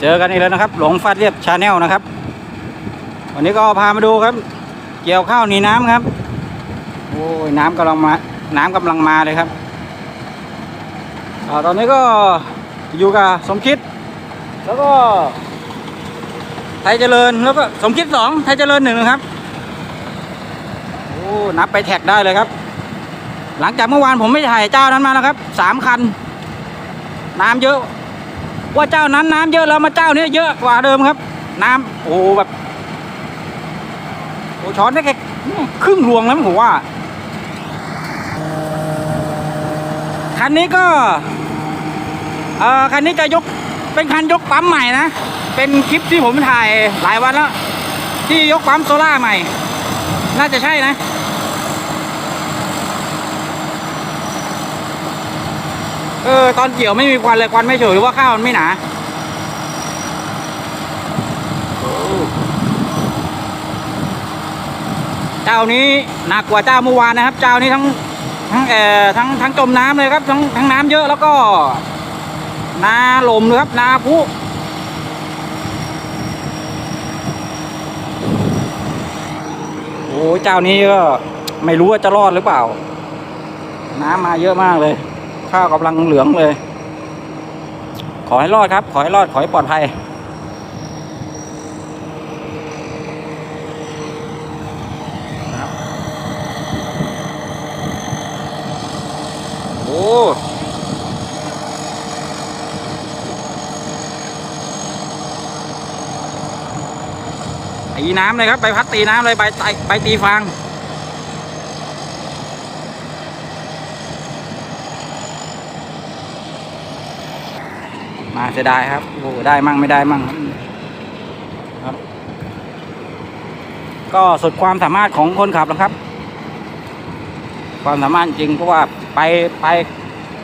เจอกันอีกแล้วนะครับ หลงฟาดเรียบชาแนลนะครับ วันนี้ก็พามาดูครับ เกี่ยวข้าวหนีน้ำครับ โอ้ยน้ำกำลังมา น้ำกำลังมาเลยครับอตอนนี้ก็อยู่กับสมคิด แล้วก็ ไทยเจริญแล้วก็สมคิดสองไทยเจริญหนึ่งนะครับโอ้นับไปแท็กได้เลยครับ หลังจากเมื่อวานผมไม่ถ่ายเจ้านั้นมาแล้วครับสามคัน น้ำเยอะ ว่าเจ้านั้นน้ำเยอะแล้วมาเจ้านี้เยอะกว่าเดิมครับ น้ำโอ้แบบโอ้ช้อนได้แค่ครึ่งรวงแล้วมั้งผมว่าคันนี้ก็เออคันนี้จะยกเป็นคันยกปั๊มใหม่นะ เป็นคลิปที่ผมถ่ายหลายวันแล้ว ที่ยกปั๊มโซล่าใหม่ น่าจะใช่นะ เออ ตอนเกี่ยวไม่มีควันเลยควันไม่เฉยหรือว่าข้าวมันไม่หนาเจ้านี้หนักกว่าเจ้าเมื่อวานนะครับ เจ้านี้ทั้งทั้งเอ่อทั้งทั้งจมน้ำเลยครับ ทั้งทั้งน้ำเยอะแล้วก็นาลมเลยครับนาพุโอ้เจ้านี้ก็ไม่รู้ว่าจะรอดหรือเปล่า น้ำมาเยอะมากเลย ข้าวกำลังเหลืองเลย ขอให้รอดครับ ขอให้รอด ขอให้ปลอดภัย โอ้ตีน้ำเลยครับ ใบพัดตีน้ำเลย ใบไตใบตีฟาง มาเสียดายครับโอ้โหได้มั่งไม่ได้มั่งครับ ก็สุดความสามารถของคนขับแล้วครับ ความสามารถจริงเพราะว่าไปไป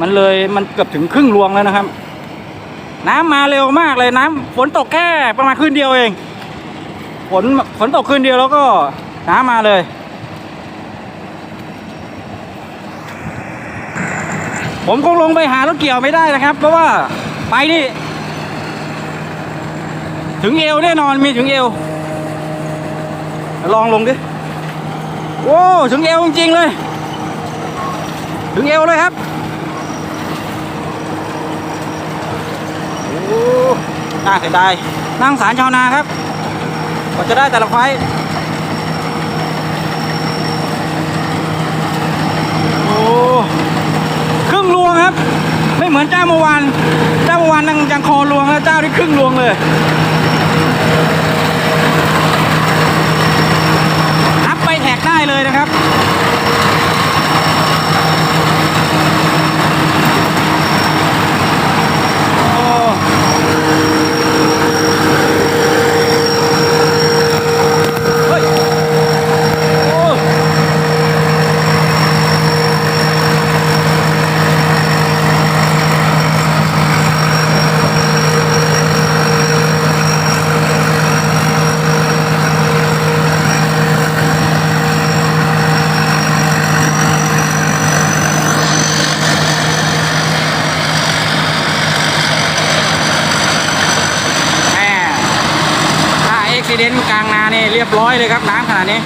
มันเลยมันเกือบถึงครึ่งรวงแล้วนะครับ น้ำมาเร็วมากเลยน้ำฝนตกแค่ประมาณคืนเดียวเอง ฝนฝนตกคืนเดียวแล้วก็น้ำมาเลยผมคงลงไปหารถเกี่ยวไม่ได้นะครับ เพราะว่า ไปนี่ ถึงเอวแน่นอนมีถึงเอว ลองลงดิโอ้ถึงเอวจริงเลย ถึงเอวเลยครับโอ้น่าเสียดายนั่งสารชาวนาครับกว่าจะได้แต่ละไฟล์โอ้ครึ่งรวงครับ ไม่ เหมือนเจ้าเมื่อวาน เจ้าเมื่อวานยังยังคอรวงแล้วเจ้านี่ครึ่งรวงเลย นับไปแท็กได้เลยนะครับ โอ้เฮ้ยโอ้แม่ถ้า เอ็กซิเดนต์กลางนานี่เรียบร้อยเลยครับน้ำขนาดนี้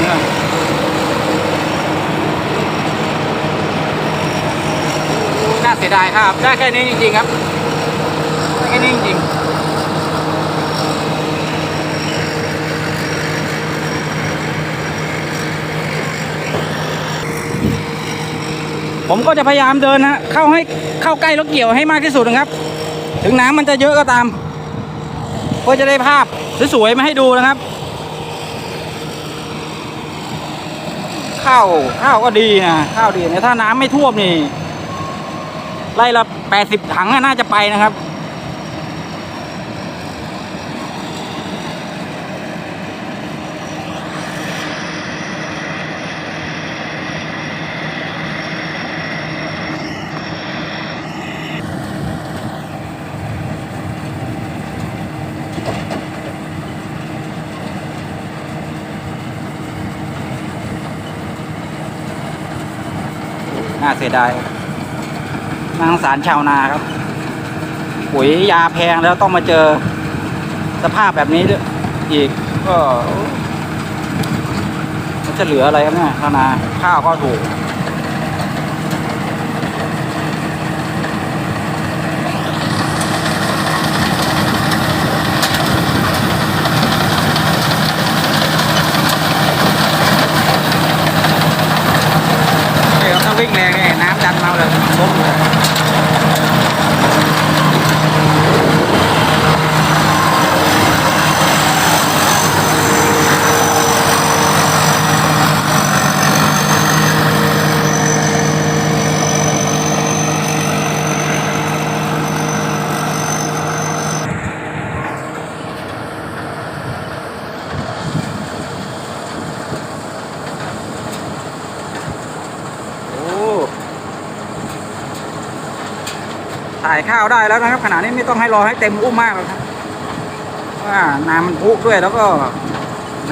เนี่ยน่าเสียดายครับ ได้แค่นี้จริงๆครับ ได้แค่นี้จริงๆ ผมก็จะพยายามเดินนะเข้าให้เข้าใกล้รถเกี่ยวให้มากที่สุดนะครับ ถึงน้ำมันจะเยอะก็ตามเพื่อจะได้ภาพสวยๆมาให้ดูนะครับ ข้าวข้าวก็ดีนะข้าวดีนะถ้าน้ำไม่ท่วมนี่ไล่ละแปดสิบถังน่าจะไปนะครับ น่าเสียดายนางสารชาวนาครับ ปุ๋ยยาแพงแล้วต้องมาเจอสภาพแบบนี้ด้วยอีกก็มันจะเหลืออะไรครับเนี่ยชาวนาข้าวก็ถูก เดี๋ยวถ้าวิ่งแรงเนี่ยน้ำดันมาเลยล้มเลย โอ้ ถ่ายข้าวได้แล้วนะครับขณะนี้ไม่ต้องให้รอให้เต็มอุ้มมากหรอกครับว่าน้ำมันพุด้วยแล้วก็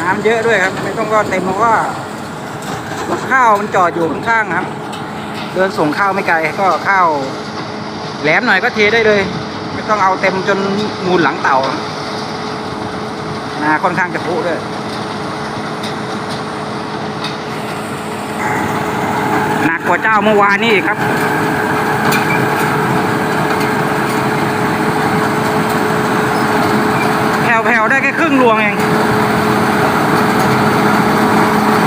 น้ำเยอะด้วยครับ ไม่ต้องก็เต็มเพราะว่าข้าวมันจอดอยู่ข้างๆครับ เดินส่งข้าวไม่ไกลก็ข้าวแหลมหน่อยก็เทได้เลย ไม่ต้องเอาเต็มจนมูลหลังเต่านาค่อนข้างจะพุด้วยหนักกว่าเจ้าเมื่อวานนี่ครับ แผ่วได้แค่ครึ่งรวงเอง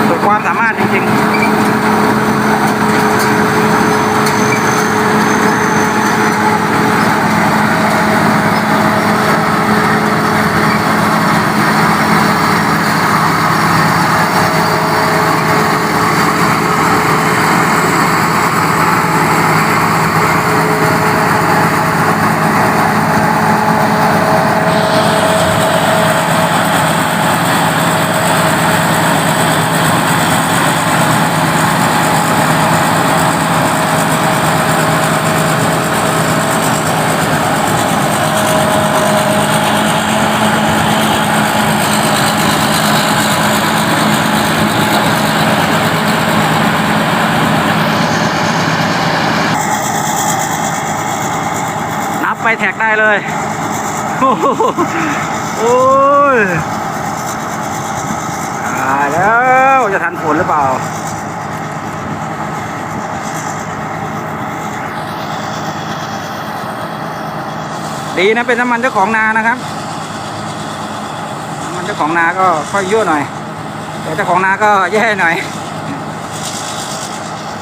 สุดความสามารถจริงๆ เลย โอ้โหโอ้ยตายแล้วจะทันฝนหรือเปล่าดีนะเป็นน้ำมันเจ้าของนานะครับน้ำมันเจ้าของนาก็ค่อยยั่วหน่อย แต่เจ้าของนาก็แย่หน่อย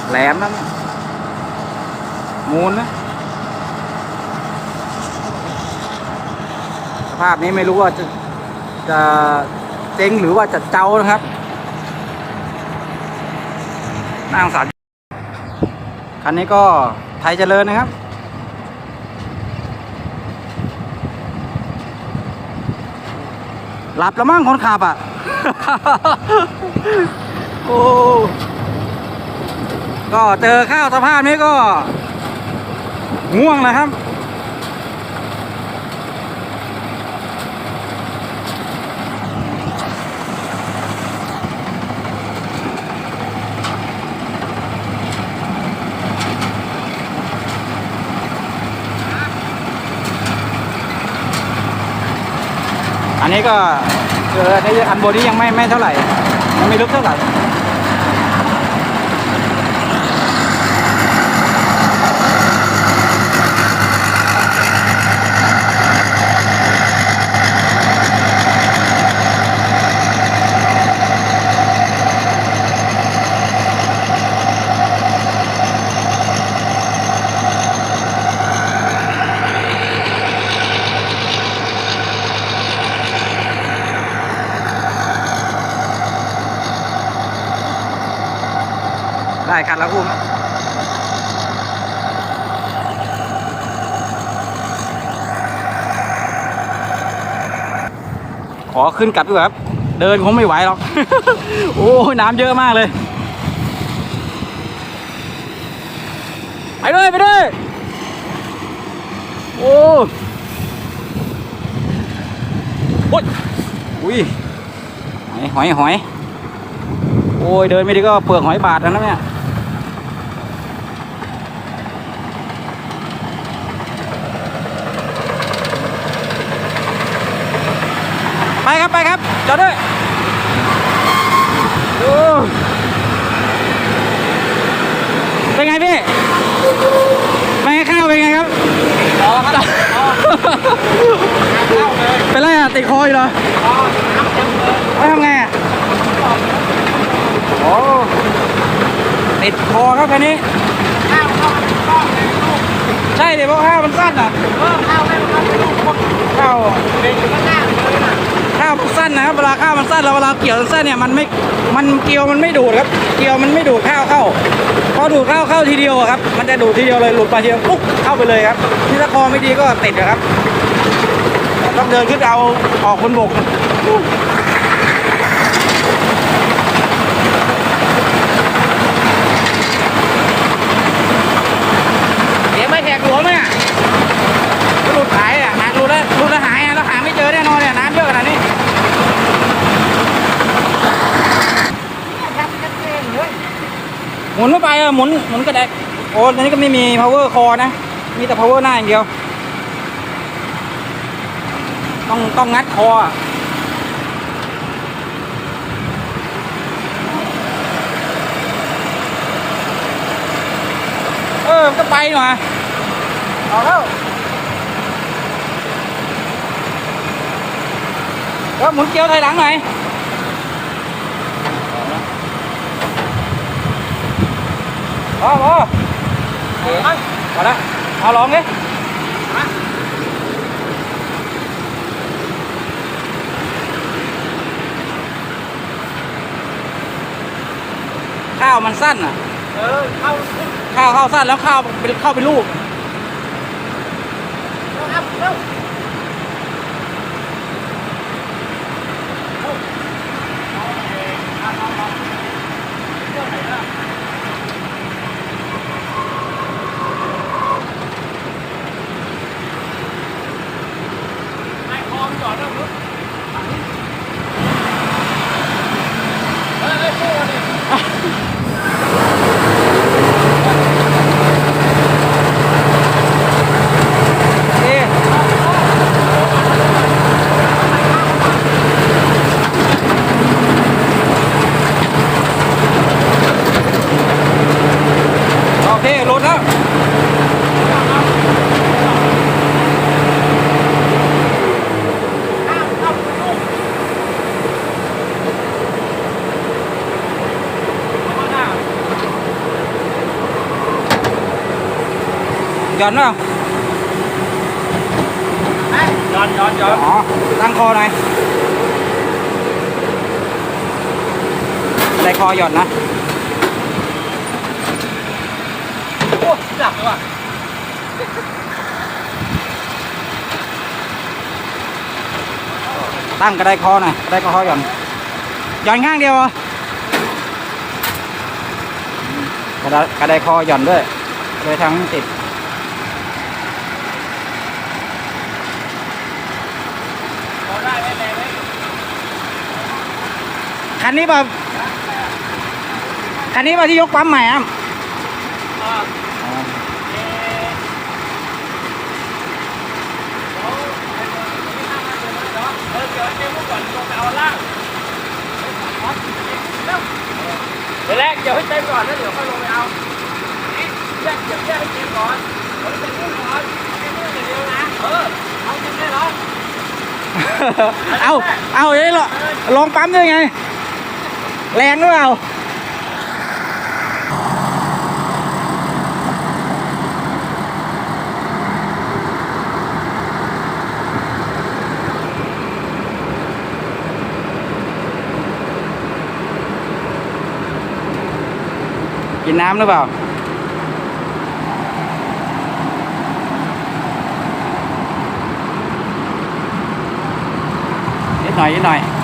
แหลมนั่นมูลนะ ภาพนี้ไม่รู้ว่าจะจะเจ๊งหรือว่าจะเจ้านะครับน่างสารคันนี้ก็ไทยเจริญนะครับหลับแล้วมั้งคนขับอะ โอ้ ก็เจอข้าวสภาพนี้ก็ ง่วงนะครับ อันนี้ก็เออในอันบนนี้ยังไม่ไม่เท่าไหร่ยังไม่ลึกเท่าไหร่ อขึ้นกลับด้วยครับ เดินคงไม่ไหวหรอก โอ้ยน้ำเยอะมากเลย ไปเลยไปเลยโอ้โอ้ยอุ้ยหอยหอยหอย โอ้ยเดินไม่ดีก็เปลือกหอยบาดแล้วนะเนี่ยไปครับไปครับ จอดด้วยโอ้เป็นไงพี่เป็นไงข้าวเป็นไงครับอ๋อครับเป็นไรอะติดคออยู่เหรออ๋อน้ำเต็มเลยแล้วทำไงอะโอ้ติดคอครับคันนี้ใช่เดี๋ยวเพราะข้าวมันสั้นอะข้าวไม่มันก็ลูกคนข้าวเด็กอยู่ข้างหน้าเลยนะ สั้นนะครับเวลาข้าวมันสั้นแล้วเวลาเกี่ยวสั้นเนี่ยมันไม่มันเกี่ยวมันไม่ดูดครับ เกี่ยวมันไม่ดูดข้าวเข้าพอดูดข้าวเข้าทีเดียวครับ มันจะดูดทีเดียวเลยหลุดมาทีเดียวปุ๊บเข้าไปเลยครับที่ถ้าคอไม่ดีก็ติดอะครับต้องเดินขึ้นเอาออกคนบก เดี๋ยวไม่แหกหลวมเนี่ยก็หลุดหายอะหาหลุดแล้วหลุดแล้วหายอะแล้วหาไม่เจอแน่นอนเนี่ยน้ำเยอะขนาดนี้ ทำกันเองเลย หมุนไม่ไปอะหมุนหมุนก็ได้โอ้ตอนนี้ก็ไม่มี power core นะ มีแต่ power หน้าอย่างเดียว ต้องต้องงัดคอเออก็ไปหน่อยเอาแล้วแล้วหมุนเกียวถอยหลังหน่อย อพอโอเคพอแล้วเอาลองดิข้าวมันสั้นอะ เออเข้าขึ้นข้าวข้าวสั้นแล้วข้าวเป็นเข้าเป็นลูกแล้วครับเร็วไม่คอมนจอดแล้วมั้งเฮ้ยเฮ้ยพูดดิ นี่โอเคหลุดแล้ว ข้าวเข้าลูกเข้าหน้า หย่ อนเปล่าย้อนย้อนย้อนอ๋อ ตั้งคอหน่อยใส่คอหย่อนนะ โอ้หลับเลยว่ะตั้งกระไดคอหน่อยกระไดคอหย่อนหย่อนข้างเดียวเหรอกระไดกระไดคอหย่อนด้วยเลยทั้งติด พอได้ไหมแรงไหม คันนี้แบบคันนี้มาที่ยกปั๊มใหม่อะอ่าเอ๊ะเดี๋ยวเดี๋ยวเดี๋ยวเดี๋ยวก่อนลงไปเอาล่างเดี๋ยวแรกเดี๋ยวให้เต็มก่อนแล้วเดี๋ยวค่อยลงไปเอานี่แยกเดี๋ยวแยกให้เต็มก่อนเอาให้เต็มก่อนเอาให้เต็มอย่างเดียวนะ เออ เอาเต็มได้เหรอ เอา เอาเอ้ยเหรอลองปั๊มด้วยไง แรงหรือเปล่ากินน้ำหรือเปล่านิดหน่อยนิดหน่อย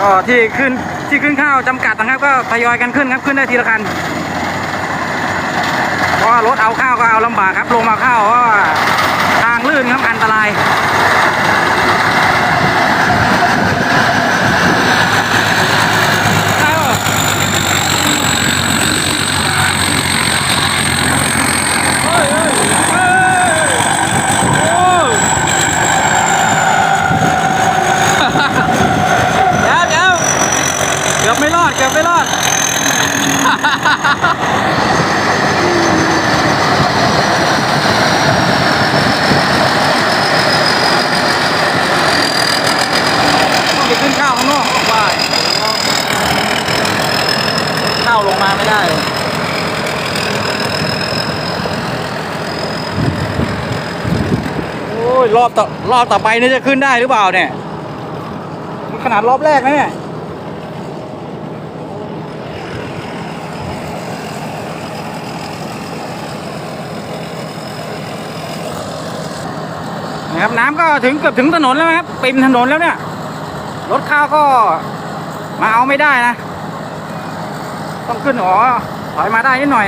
ก็ที่ขึ้นที่ขึ้นข้าวจำกัดนะครับ ก็ทยอยกันขึ้นครับขึ้นได้ทีละคันเพราะรถเอาข้าวก็เอาลำบากครับลงมาข้าวเพราะว่าทางลื่นครับอันตราย ได้ป่ะเฮ้ยเฮ้ยเฮ้ยโอ้เดี๋ยวเดี๋ยวเกือบไม่รอดเกือบไม่รอด ต้องไปขึ้นข้าวข้างนอกว่าข้าวลงมาไม่ได้เลยโอ้ย รอบต่อรอบต่อไปนี่จะขึ้นได้หรือเปล่าเนี่ยนี่ขนาดรอบแรกนะเนี่ยนะครับน้ำก็ถึงเกือบถึงถนนแล้วนะครับปิมถนนแล้วเนี่ย รถข้าวก็มาเอาไม่ได้นะ ต้องขึ้นหอถอยมาได้นิดหน่อย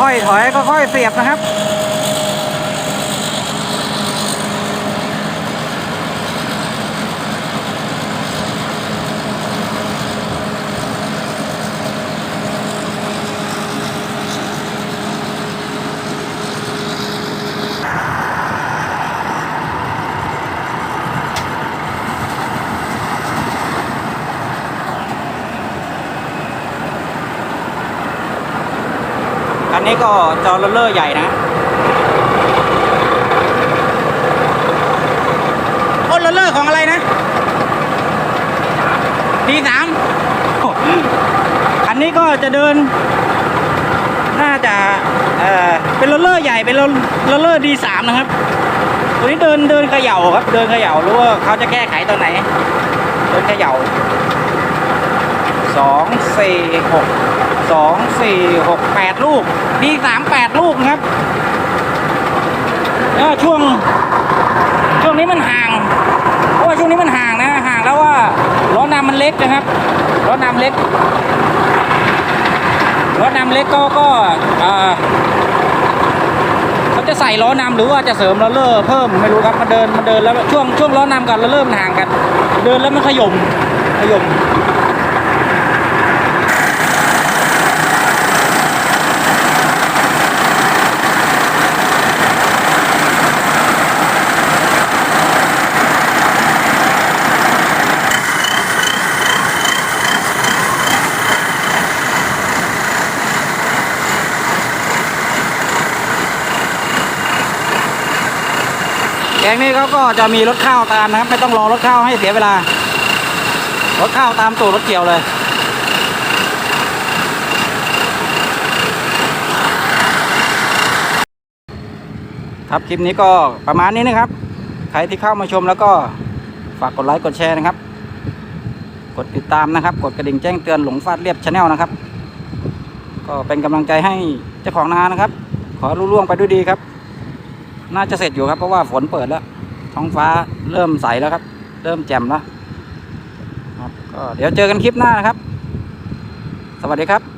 ค่อยๆถอยค่อยๆเสียบนะครับ็จอร์เลอร์ใหญ่นะโอ้โรลเลอร์ของอะไรนะดีสามอันนี้ก็จะเดิน น่าจะเออเป็นโรลเลอร์ใหญ่เป็นรลโรลเลอร์ดีสามนะครับ ตัวนี้เดินเดินเขย่าครับ เดินเขย่ารู้ว่าเขาจะแก้ไขตอนไหน เดินเขย่าสองสี่หก สองสี่หกแปดลูกดีสามแปดลูกนะครับแล้วช่วง ช่วงนี้มันห่าง เพราะว่าช่วงนี้มันห่างนะห่างแล้วว่าล้อนำมันเล็กนะครับล้อนำเล็กล้อนำเล็กก็ก็อ่าเขาจะใส่ล้อนำหรือว่าจะเสริมล้อเลอร์เพิ่มไม่รู้ครับมันเดินมันเดินแล้วช่วงช่วงล้อนำกับล้อเลอร์มันห่างกัน เดินแล้วมันขย่มขย่ม งนี้เขาก็จะมีรถข้าวตามนะครับ ไม่ต้องรอรถข้าวให้เสียเวลา รถข้าวตามตัวรถเกี่ยวเลยครับคลิปนี้ก็ประมาณนี้นะครับ ใครที่เข้ามาชมแล้วก็ฝากกดไลค์กดแชร์นะครับ กดติดตามนะครับ กดกระดิ่งแจ้งเตือนหลงฟาดเรียบชาแนลนะครับ ก็เป็นกำลังใจให้เจ้าของนานะครับ ขอรุ่ล่วงไปด้วยดีครับ น่าจะเสร็จอยู่ครับ เพราะว่าฝนเปิดแล้ว ท้องฟ้าเริ่มใสแล้วครับ เริ่มแจ่มแล้วครับก็เดี๋ยวเจอกันคลิปหน้านะครับ สวัสดีครับ